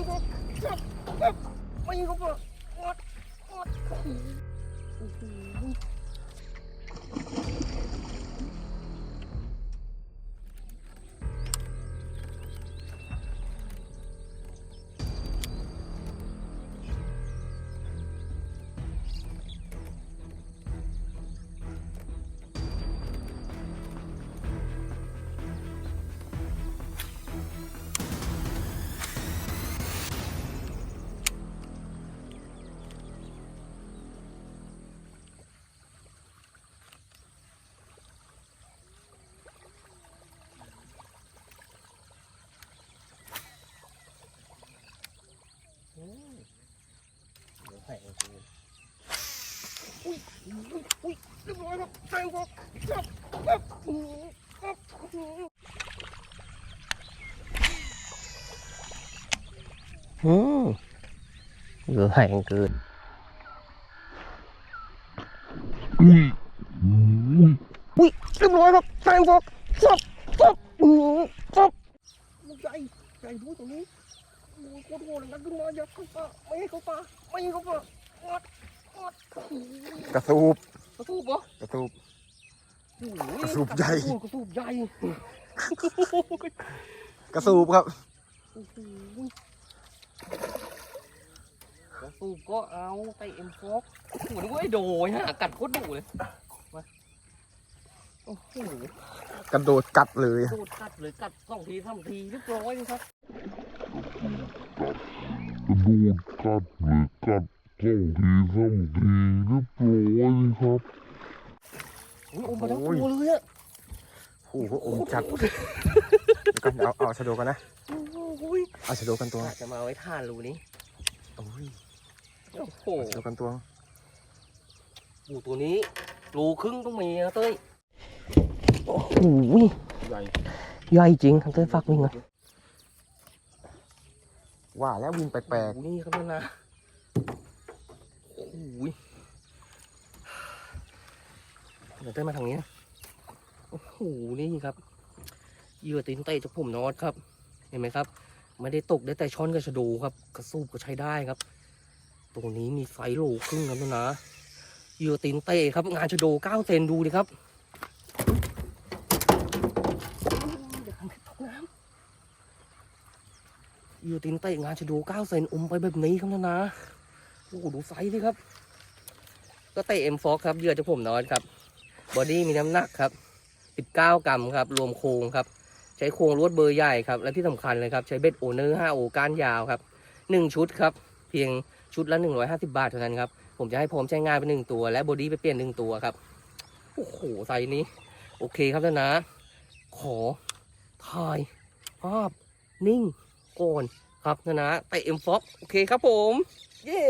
งก็จับจับไม่ก็ปะงดงดโอ้โหเดี๋ยวให้เอาคืนอุ้ยอุ้ยเรียบร้อยครับแทงก็จับจับอืมจับอืมอืมเหลือให้กันเกินอุ้ยเรียบร้อยครับแทงก็จับจับอืมจับใหญ่ใหญ่ด้วยตรงนี้ โอ้ยโคตรโหดเลยนะขึ้นมาอย่าเข้าป่าไม่ให้เข้าป่าไม่ให้เข้าป่างดงดโอ้โหกระสูบกระสูบเหรอกระสูบโอ้โหกระสูบใหญ่โอ้โกระสูบใหญ่กระสูบครับโอ้โหกระสูบก็เอาไปเอ็มฟอกโอ้โหนึกว่าไอ้โดยฮะกัดโคตรดุเลยมาโอ้โหกระโดดกัดเลย โดดกัดเลยกัดสองทีสามทีเรียบร้อยเลยครับ กระโดดกัดหรือกัดสองทีสามทีเรียบร้อยครับโอ้มมาทั้งตัวเลยอะโอ้โหอมจัดเดี๋ยวกันเอาเอาชะโดกันนะเอาชะโดกันตัวจะมาเอาไว้ท่านรูนี้โอ้ยโอ้โหเอาชะโดกันตัวโอ้ตัวนี้รูครึ่งต้องมีนะเต้ยโอ้โหใหญ่ใหญ่จริงทำเต้ยฟักวิ่งนะ ว่าแล้ววิ่งแปลกโอ้โหนี่ครับท่านนะโอ้ยเดี๋ยวเต้ยมาทางนี้ โอ้โห นี่ครับเหยื่อตีนเตะจากผมนอตครับ เห็นไหมครับ ไม่ได้ตกได้แต่ช้อนกับชะโดครับ กระสูบก็ใช้ได้ครับ ตรงนี้มีไซโลครึ่งครับนนะเหยื่อตีนเตะครับ งานชะโดเก้าเซนดูดิครับเดี๋ยวทำให้ตกน้ำ เหยื่อตีนเตะงานชะโดเก้าเซนอมไปแบบนี้ครับท่านนะโอ้โหดูไซส์ดิครับ ก็เตะเอ็มฟอกครับเหยื่อจากผมนอตครับ บอดี้มีน้ำหนักครับ 19 กรัมครับ รวมโครงครับ ใช้โครงลวดเบอร์ใหญ่ครับ และที่สำคัญเลยครับ ใช้เบ็ดโอเนอร์5โอก้านยาวครับ 1 ชุดครับ เพียงชุดละ 150 บาทเท่านั้นครับ ผมจะให้พร้อมใช้งานไปหนึ่งตัว และบอดี้ไปเปลี่ยนหนึ่งตัวครับ โอ้โหไซส์นี้ โอเคครับท่านนะ ขอถ่ายภาพนิ่ง ก่อนครับท่นนะไปเอ็มฟ็อกโอเคครับผม เย้